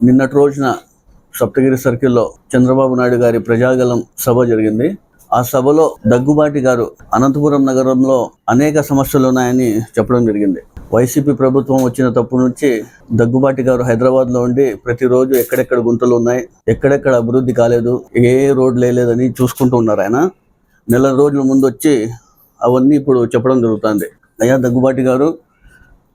నిన్నటి రోజున సప్తగిరి సర్కిల్లో చంద్రబాబు నాయుడు గారి ప్రజాగలం సభ జరిగింది. ఆ సభలో దగ్గుబాటి గారు అనంతపురం నగరంలో అనేక సమస్యలు ఉన్నాయని చెప్పడం జరిగింది. వైసీపీ ప్రభుత్వం వచ్చిన తప్పటి నుంచి దగ్గుబాటి గారు హైదరాబాద్లో ఉండి ప్రతిరోజు ఎక్కడెక్కడ గుంతలు ఉన్నాయి ఎక్కడెక్కడ అభివృద్ధి కాలేదు ఏ రోడ్లు లేదని చూసుకుంటూ ఉన్నారు ఆయన. నెల రోజుల ముందు వచ్చి అవన్నీ ఇప్పుడు చెప్పడం జరుగుతుంది. అయ్యా దగ్గుబాటి గారు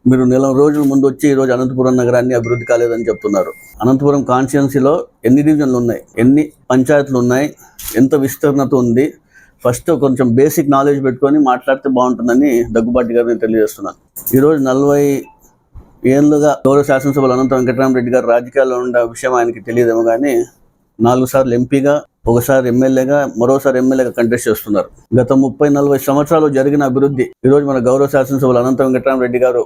మీరు నెల రోజుల ముందు వచ్చి ఈరోజు అనంతపురం నగరాన్ని అభివృద్ధి కాలేదని చెప్తున్నారు. అనంతపురం కాన్స్టిట్యున్సీలో ఎన్ని డివిజన్లు ఉన్నాయి? ఎన్ని పంచాయతీలు ఉన్నాయి? ఎంత విస్తీర్ణత ఉంది? ఫస్ట్ కొంచెం బేసిక్ నాలెడ్జ్ పెట్టుకొని మాట్లాడితే బాగుంటుందని దగ్గుబాటి గారు నేను తెలియజేస్తున్నాను. ఈరోజు నలభై ఏళ్ళుగా గౌరవ శాసనసభలు అనంత వెంకటరామరెడ్డి గారు రాజకీయాల్లో ఉన్న విషయం ఆయనకి తెలియదేమో కానీ నాలుగు సార్లు ఎంపీగా ఒకసారి ఎమ్మెల్యేగా మరోసారి ఎమ్మెల్యేగా కంటెస్ట్ చేస్తున్నారు. గత ముప్పై నలభై సంవత్సరాలు జరిగిన అభివృద్ధి ఈరోజు మన గౌరవ శాసనసభలు అనంత వెంకటరామరెడ్డి గారు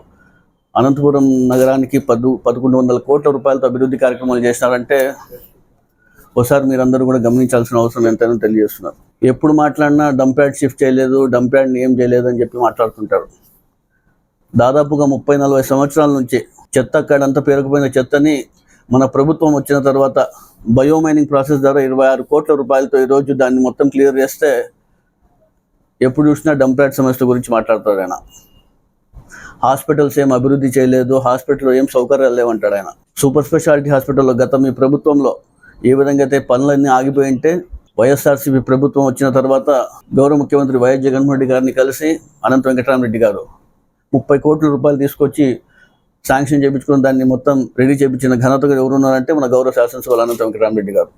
అనంతపురం నగరానికి పదు పదకొండు వందల కోట్ల రూపాయలతో అభివృద్ధి కార్యక్రమాలు చేసినారంటే ఒకసారి మీరందరూ కూడా గమనించాల్సిన అవసరం ఎంతైనా తెలియజేస్తున్నారు. ఎప్పుడు మాట్లాడినా డంప్యాడ్ షిఫ్ట్ చేయలేదు డంప్యాడ్ని ఏం చేయలేదు అని చెప్పి మాట్లాడుతుంటారు. దాదాపుగా ముప్పై నలభై సంవత్సరాల నుంచి చెత్త అక్కడంతా పేరుకుపోయిన చెత్తని మన ప్రభుత్వం వచ్చిన తర్వాత బయోమైనింగ్ ప్రాసెస్ ద్వారా ఇరవై ఆరు కోట్ల రూపాయలతో ఈరోజు దాన్ని మొత్తం క్లియర్ చేస్తే ఎప్పుడు చూసినా డంప్యాడ్ సమస్యల గురించి మాట్లాడతారు ఆయన. హాస్పిటల్స్ ఏం అభివృద్ధి చేయలేదు హాస్పిటల్లో ఏం సౌకర్యాలు లేవంటాడు ఆయన. సూపర్ స్పెషాలిటీ హాస్పిటల్లో గత మీ ప్రభుత్వంలో ఏ విధంగా అయితే పనులన్నీ ఆగిపోయి ఉంటే వైఎస్ఆర్సీపీ ప్రభుత్వం వచ్చిన తర్వాత గౌరవ ముఖ్యమంత్రి వైఎస్ జగన్మోహన్ రెడ్డి గారిని కలిసి అనంత వెంకటరామరెడ్డి గారు ముప్పై కోట్ల రూపాయలు తీసుకొచ్చి శాంక్షన్ చేయించుకుని దాన్ని మొత్తం రెడీ చేయించిన ఘనతగా ఎవరున్నారంటే మన గౌరవ శాసనసభలో అనంత వెంకటరామరెడ్డి గారు.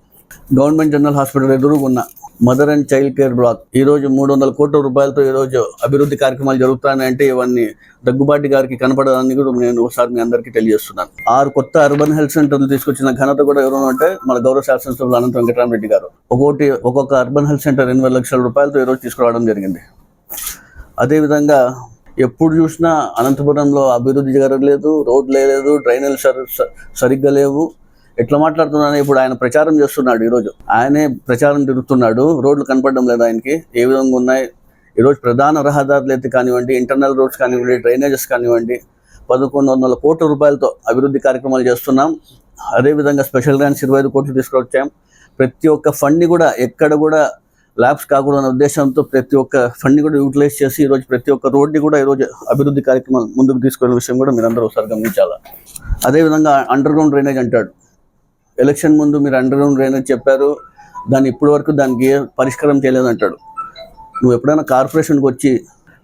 Government general hospital ఎదురుగున్న mother and child care block. ఈ రోజు మూడు వందల కోట్ల రూపాయలతో ఈ రోజు అభివృద్ధి కార్యక్రమాలు జరుగుతున్నాయంటే ఇవన్నీ దగ్గుబాటి గారికి కనపడదని కూడా నేను ఒకసారి మీ అందరికీ తెలియజేస్తున్నాను. ఆరు కొత్త అర్బన్ హెల్త్ సెంటర్లు తీసుకొచ్చిన ఘనత కూడా ఎవరు అంటే మన గౌరవ శాసనసభ్యులు అనంత వెంకటరామరెడ్డి గారు. ఒక్కొక్కటి ఒక్కొక్క అర్బన్ హెల్త్ సెంటర్ ఎనభై లక్షల రూపాయలతో ఈ రోజు తీసుకురావడం జరిగింది. అదేవిధంగా ఎప్పుడు చూసినా అనంతపురంలో అభివృద్ధి జరగలేదు రోడ్లు లేదు డ్రైనేజ్ సరిగ్గా లేవు. ఎట్లా మాట్లాడుతున్నాను ఇప్పుడు ఆయన ప్రచారం చేస్తున్నాడు ఈరోజు. ఆయనే ప్రచారం తిరుగుతున్నాడు రోడ్లు కనపడడం లేదు ఆయనకి. ఏ విధంగా ఉన్నాయి? ఈరోజు ప్రధాన రహదారులు అయితే కానివ్వండి ఇంటర్నల్ రోడ్స్ కానివ్వండి డ్రైనేజెస్ కానివ్వండి పదకొండు వందల కోట్ల రూపాయలతో అభివృద్ధి కార్యక్రమాలు చేస్తున్నాం. అదేవిధంగా స్పెషల్ గ్రాంట్స్ ఇరవై ఐదు కోట్లు తీసుకొచ్చాం. ప్రతి ఒక్క ఫండ్ని కూడా ఎక్కడ కూడా ల్యాబ్స్ కాకూడదన్న ఉద్దేశంతో ప్రతి ఒక్క ఫండ్ని కూడా యూటిలైజ్ చేసి ఈరోజు ప్రతి ఒక్క రోడ్ని కూడా ఈరోజు అభివృద్ధి కార్యక్రమాలు ముందుకు తీసుకునే విషయం కూడా మీరందరూ ఒకసారి గమనించాలి? అదేవిధంగా అండర్ గ్రౌండ్ డ్రైనేజ్ అంటాడు. ఎలక్షన్ ముందు మీరు అండర్గ్రౌండ్ డ్రైనేజ్ చెప్పారు. దాన్ని ఇప్పటి వరకు దానికి ఏ పరిష్కారం చేయలేదు అంటాడు. నువ్వు ఎప్పుడైనా కార్పొరేషన్కి వచ్చి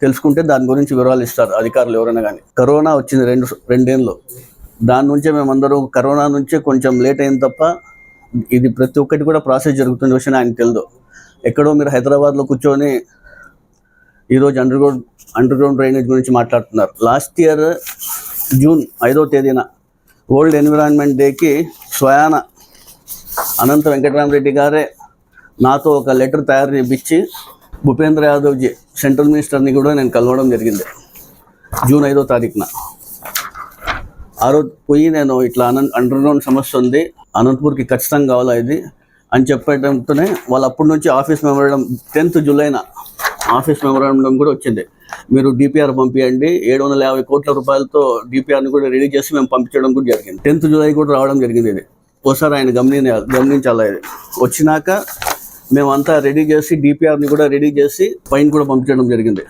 తెలుసుకుంటే దాని గురించి వివరాలు ఇస్తారు అధికారులు ఎవరైనా కానీ కరోనా వచ్చింది రెండు రెండేళ్ళు. దాని నుంచే మేమందరూ కరోనా నుంచే కొంచెం లేట్ అయింది తప్ప ఇది ప్రతి ఒక్కటి కూడా ప్రాసెస్ జరుగుతున్న విషయం ఆయన తెలియదు ఎక్కడో మీరు హైదరాబాద్లో కూర్చొని ఈరోజు underground underground drainage గురించి మాట్లాడుతున్నారు. లాస్ట్ ఇయర్ జూన్ ఐదో తేదీన వరల్డ్ ఎన్విరాన్మెంట్ డేకి స్వయాన అనంత వెంకటరామరెడ్డి గారే నాతో ఒక లెటర్ తయారు చేయించి భూపేంద్ర యాదవ్జీ సెంట్రల్ మినిస్టర్ని కూడా నేను కలవడం జరిగింది జూన్ ఐదో తారీఖున. ఆ రోజు పోయి నేను ఇట్లా అనంత అండర్గ్రౌండ్ సమస్య ఉంది అనంతపూర్కి ఖచ్చితంగా కావాలా ఇది అని చెప్పడంతోనే వాళ్ళు అప్పటి నుంచి ఆఫీస్ వెళ్ళడం టెన్త్ జూలైన ఆఫీస్ మెమోరాండం కూడా వచ్చింది. మీరు డిపిఆర్ పంపించండి ఏడు వందల యాభై కోట్ల రూపాయలతో డిపిఆర్ని కూడా రెడీ చేసి మేము పంపించడం కూడా జరిగింది. టెన్త్ జూలై కూడా రావడం జరిగింది ఇది. ఒకసారి ఆయన గమని గమనించాలి ఇది? వచ్చినాక మేమంతా రెడీ చేసి డిపిఆర్ని కూడా రెడీ చేసి పైన కూడా పంపించడం జరిగింది.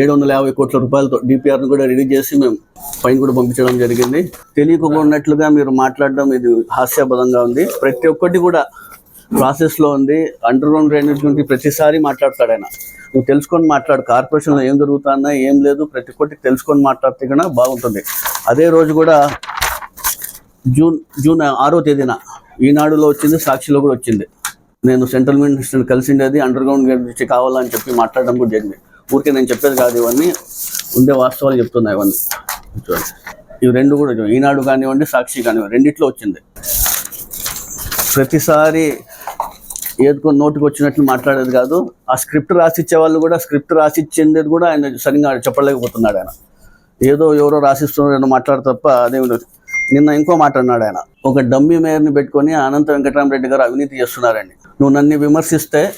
ఏడు వందల యాభై కోట్ల రూపాయలతో డిపిఆర్ని కూడా రెడీ చేసి మేము పైన కూడా పంపించడం జరిగింది. తెలియకపోయినట్లుగా మీరు మాట్లాడడం ఇది హాస్యాపదంగా ఉంది. ప్రతి ఒక్కటి కూడా ప్రాసెస్లో ఉంది. అండర్ గ్రౌండ్ డ్రైనేజ్ గురించి ప్రతిసారి మాట్లాడతాడు ఆయన. నువ్వు తెలుసుకొని మాట్లాడు. కార్పొరేషన్లో ఏం జరుగుతున్నా ఏం లేదు ప్రతి ఒక్కటి తెలుసుకొని మాట్లాడితే కన్నా బాగుంటుంది. అదే రోజు కూడా జూన్ జూన్ ఆరో తేదీన ఈనాడులో వచ్చింది సాక్షిలో కూడా వచ్చింది. నేను సెంట్రల్ మినిస్టర్ని కలిసిండేది అండర్ గ్రౌండ్ గురించి కావాలని చెప్పి మాట్లాడడం కూడా జరిగింది. ఊరికే నేను చెప్పేది కాదు ఇవన్నీ ఉండే వాస్తవాలు చెప్తున్నాయి ఇవన్నీ. చూడండి. ఇవి రెండు కూడా ఈనాడు కానివ్వండి సాక్షి కానివ్వండి రెండిట్లో వచ్చింది. ప్రతిసారి ఏదో నోటికి వచ్చినట్లు మాట్లాడేది కాదు. ఆ స్క్రిప్ట్ రాసిచ్చే వాళ్ళు కూడా స్క్రిప్ట్ రాసిచ్చేది కూడా ఆయన సరిగ్గా చెప్పలేకపోతున్నాడు ఆయన. ఏదో ఎవరో రాసిస్తున్నారని మాట్లాడు తప్ప అదే నిన్న ఇంకో మాట అన్నాడు ఆయన. ఒక డమ్మీ మేయర్ని పెట్టుకొని అనంత వెంకటరామరెడ్డి గారు అవినీతి చేస్తున్నారండి. నువ్వు నన్ను విమర్శిస్తే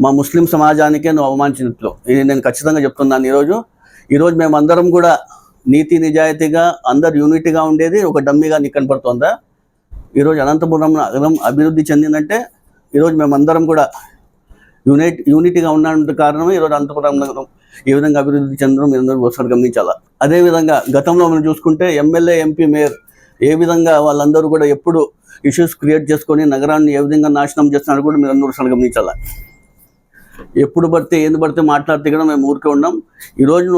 మా ముస్లిం సమాజానికే నువ్వు అవమానించినట్లు. ఇది నేను ఖచ్చితంగా చెప్తున్నాను ఈరోజు. ఈరోజు మేమందరం కూడా నీతి నిజాయితీగా అందరు యూనిట్గా ఉండేది ఒక డమ్మీగా నీకు కనపడుతుందా? ఈరోజు అనంతపురం నగరం అభివృద్ధి చెందిందంటే ఈరోజు మేమందరం కూడా యునైట్ యూనిటీగా ఉన్నంత కారణం ఈరోజు అనంతపురం నగరం ఏ విధంగా అభివృద్ధి చెందడం మీరు అందరూ ఒకసారి గమనించాలా? అదేవిధంగా గతంలో మనం చూసుకుంటే ఎమ్మెల్యే ఎంపీ మేయర్ ఏ విధంగా వాళ్ళందరూ కూడా ఎప్పుడు ఇష్యూస్ క్రియేట్ చేసుకొని నగరాన్ని ఏ విధంగా నాశనం చేస్తున్నారో కూడా మీరు అందరూ ఒకసారి గమనించాలా? ఎప్పుడు పడితే ఏంది పడితే మాట్లాడితే కూడా మేము ఊరికే ఉన్నాం. ఈరోజు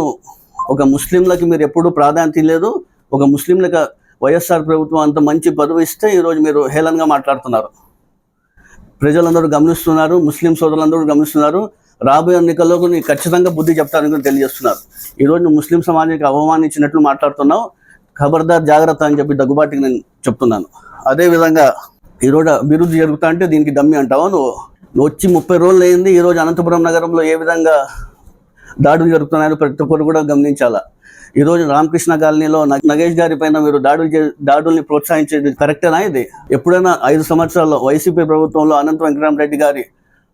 ఒక ముస్లింలకి మీరు ఎప్పుడు ప్రాధాన్యత లేదు ఒక ముస్లింలకు వైఎస్ఆర్ ప్రభుత్వం అంత మంచి పదవి ఇస్తే ఈరోజు మీరు హేళనగా మాట్లాడుతున్నారు. ప్రజలందరూ గమనిస్తున్నారు ముస్లిం సోదరులందరూ గమనిస్తున్నారు. రాబోయే ఎన్నికల్లో ఖచ్చితంగా బుద్ధి చెప్తారని కూడా తెలియజేస్తున్నారు. ఈరోజు నువ్వు ముస్లిం సమాజానికి అవమానించినట్లు మాట్లాడుతున్నావు. ఖబర్దార్ జాగ్రత్త అని చెప్పి దగ్గుబాటికి నేను చెప్తున్నాను. అదేవిధంగా ఈరోజు అభివృద్ధి జరుగుతా అంటే దీనికి దమ్మి అంటావా నువ్వు? నువ్వు వచ్చి ముప్పై రోజులు అయింది ఈరోజు అనంతపురం నగరంలో ఏ విధంగా దాడులు జరుగుతున్నాయని ప్రతి ఒక్కరు కూడా గమనించాలా? ఈరోజు రామకృష్ణ కాలనీలో నగేష్ గారి పైన మీరు దాడులు చే- దాడుల్ని ప్రోత్సహించేది కరెక్టేనా ఇది? ఎప్పుడైనా ఐదు సంవత్సరాల్లో వైసీపీ ప్రభుత్వంలో అనంత వెంకటరామరెడ్డి గారి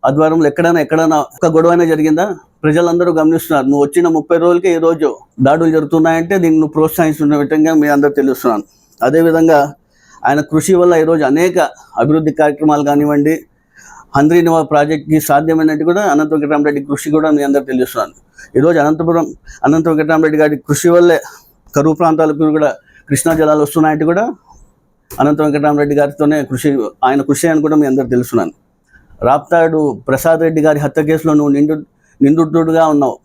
ఆధ్వర్యంలో ఎక్కడైనా ఎక్కడైనా ఒక గొడవైనా జరిగిందా? ప్రజలందరూ గమనిస్తున్నారు. నువ్వు వచ్చిన ముప్పై రోజులకి ఈ రోజు దాడులు జరుగుతున్నాయంటే దీన్ని నువ్వు ప్రోత్సహిస్తున్న విధంగా మీ అందరూ తెలుస్తున్నాను. అదేవిధంగా ఆయన కృషి వల్ల ఈరోజు అనేక అభివృద్ధి కార్యక్రమాలు కానివ్వండి హంద్రీనివా ప్రాజెక్ట్కి సాధ్యమైనట్టు కూడా అనంత వెంకటరామరెడ్డి కృషి కూడా మీ అందరూ తెలుస్తున్నాను. ఈరోజు అనంతపురం అనంత వెంకటరామరెడ్డి గారి కృషి వల్లే కరువు ప్రాంతాలకు కూడా కృష్ణా జలాలు వస్తున్నాయంటే కూడా అనంత వెంకటరామరెడ్డి గారితోనే కృషి ఆయన కృషి అని కూడా మీ అందరూ తెలుస్తున్నాను రాప్తాడు ప్రసాద్ రెడ్డి గారి హత్య కేసులో నువ్వు నిండు నిందితుడుగా ఉన్నావు.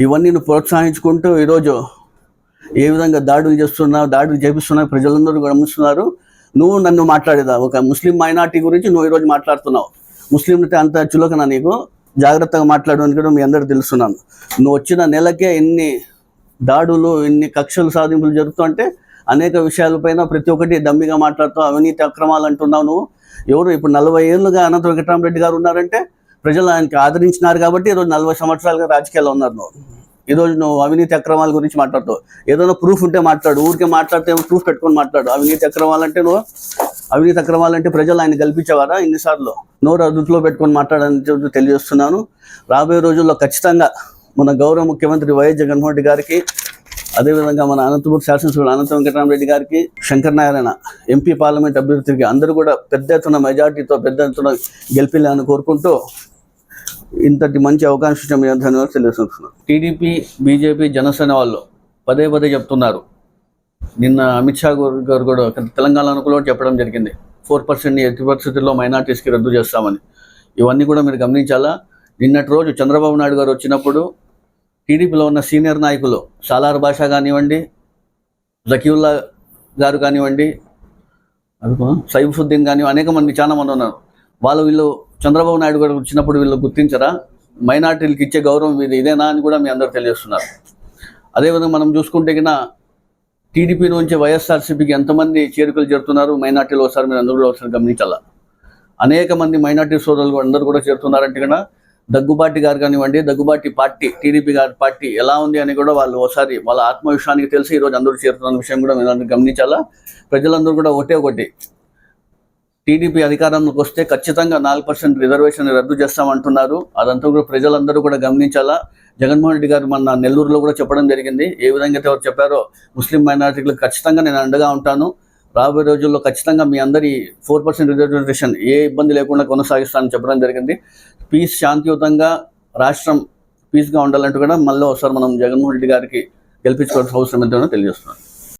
ఇవన్నీ నువ్వు ప్రోత్సహించుకుంటూ ఈరోజు ఏ విధంగా దాడులు చేస్తున్నావు దాడులు చేపిస్తున్నావు ప్రజలందరూ గమనిస్తున్నారు. నువ్వు నన్ను మాట్లాడేదా? ఒక ముస్లిం మైనార్టీ గురించి నువ్వు ఈరోజు మాట్లాడుతున్నావు. ముస్లింలతో అంత చులకన నీకు? జాగ్రత్తగా మాట్లాడడానికి కూడా మీ అందరూ తెలుస్తున్నాను నువ్వు వచ్చిన నెలకే ఎన్ని దాడులు ఎన్ని కక్షలు సాధింపులు జరుగుతుంటే అనేక విషయాలపైన ప్రతి ఒక్కటి దమ్మిగా మాట్లాడుతూ అవినీతి అక్రమాలు అంటున్నావు నువ్వు. ఎవరు ఇప్పుడు నలభై ఏళ్ళుగా అనంత వెంకటరామరెడ్డి గారు ఉన్నారంటే ప్రజలు ఆయనకి ఆదరించినారు కాబట్టి ఈరోజు నలభై సంవత్సరాలుగా రాజకీయాల్లో ఉన్నారు నువ్వు. ఈరోజు నువ్వు అవినీతి అక్రమాల గురించి మాట్లాడుతావు ఏదైనా ప్రూఫ్ ఉంటే మాట్లాడు ఊరికే మాట్లాడితే ప్రూఫ్ పెట్టుకొని మాట్లాడు. అవినీతి అక్రమాలంటే నువ్వు అవినీతి అక్రమాలంటే ప్రజలు ఆయన కల్పించేవారా ఇన్నిసార్లు? నోరు అదుపులో పెట్టుకొని మాట్లాడని చెప్పి తెలియజేస్తున్నాను. రాబోయే రోజుల్లో ఖచ్చితంగా మన గౌరవ ముఖ్యమంత్రి వైఎస్ జగన్మోహన్ రెడ్డి గారికి అదేవిధంగా మన అనంతపురం శాసనసభ్యుడు అనంత వెంకటరామరెడ్డి గారికి శంకర్ నారాయణ ఎంపీ పార్లమెంట్ అభ్యర్థికి అందరూ కూడా పెద్ద ఎత్తున మెజార్టీతో పెద్ద ఎత్తున గెలిపిల్లని కోరుకుంటూ ఇంతటి మంచి అవకాశం ఇచ్చిన మీ ధన్యవాదాలు తెలియజేస్తున్నాను. టీడీపీ బీజేపీ జనసేన వాళ్ళు పదే పదే చెప్తున్నారు. నిన్న అమిత్ షా గారు గారు కూడా తెలంగాణ తెలంగాణలో చెప్పడం జరిగింది. ఫోర్ పర్సెంట్ ఎట్టి పరిస్థితుల్లో మైనార్టీస్కి రద్దు చేస్తామని. ఇవన్నీ కూడా మీరు గమనించాలా? నిన్నటి రోజు చంద్రబాబు నాయుడు గారు వచ్చినప్పుడు టీడీపీలో ఉన్న సీనియర్ నాయకులు సాలార్ భాష కానివ్వండి జకీవుల్లా గారు కానివ్వండి సైఫుద్దీన్ కానీ అనేక మంది చాలా మంది ఉన్నారు. వాళ్ళు వీళ్ళు చంద్రబాబు నాయుడు గారు వచ్చినప్పుడు వీళ్ళు గుర్తించరా? మైనార్టీలకు ఇచ్చే గౌరవం ఇది ఇదేనా అని కూడా మీ అందరూ తెలియజేస్తున్నారు. అదేవిధంగా మనం చూసుకుంటే కన్నా టీడీపీ నుంచి వైఎస్ఆర్సీపీకి ఎంతమంది చేరికలు చేరుతున్నారు? మైనార్టీలు ఒకసారి మీరు అందరూ కూడా ఒకసారి గమనించాలా? అనేక మంది మైనార్టీ సోదరులు అందరూ కూడా చేరుతున్నారంటే కన్నా దగ్గుబాటి గారు కానివ్వండి దగ్గుబాటి పార్టీ టీడీపీ గారి పార్టీ ఎలా ఉంది అని కూడా వాళ్ళు ఒకసారి వాళ్ళ ఆత్మవిశ్వానికి తెలిసి ఈరోజు అందరూ చేరుతున్న విషయం కూడా మీరు గమనించాలా? ప్రజలందరూ కూడా ఒకటే ఒకటి టీడీపీ అధికారంలోకి వస్తే ఖచ్చితంగా నాలుగు పర్సెంట్ రిజర్వేషన్ రద్దు చేస్తామంటున్నారు. అదంతా కూడా ప్రజలందరూ కూడా గమనించాలా? జగన్మోహన్ రెడ్డి గారు మన నెల్లూరులో కూడా చెప్పడం జరిగింది. ఏ విధంగా అయితే ఎవరు చెప్పారో ముస్లిం మైనారిటీలకు ఖచ్చితంగా నేను అండగా ఉంటాను. రాబోయే రోజుల్లో ఖచ్చితంగా మీ అందరి ఫోర్ పర్సెంట్ రిజర్వేషన్ ఏ ఇబ్బంది లేకుండా కొనసాగిస్తానని చెప్పడం జరిగింది. పీస్ శాంతియుతంగా రాష్ట్రం పీస్గా ఉండాలంటూ కూడా మళ్ళీ ఒకసారి మనం జగన్మోహన్ రెడ్డి గారికి గెలిపించుకోవాల్సిన అవసరం ఎంతో తెలియజేస్తున్నాను.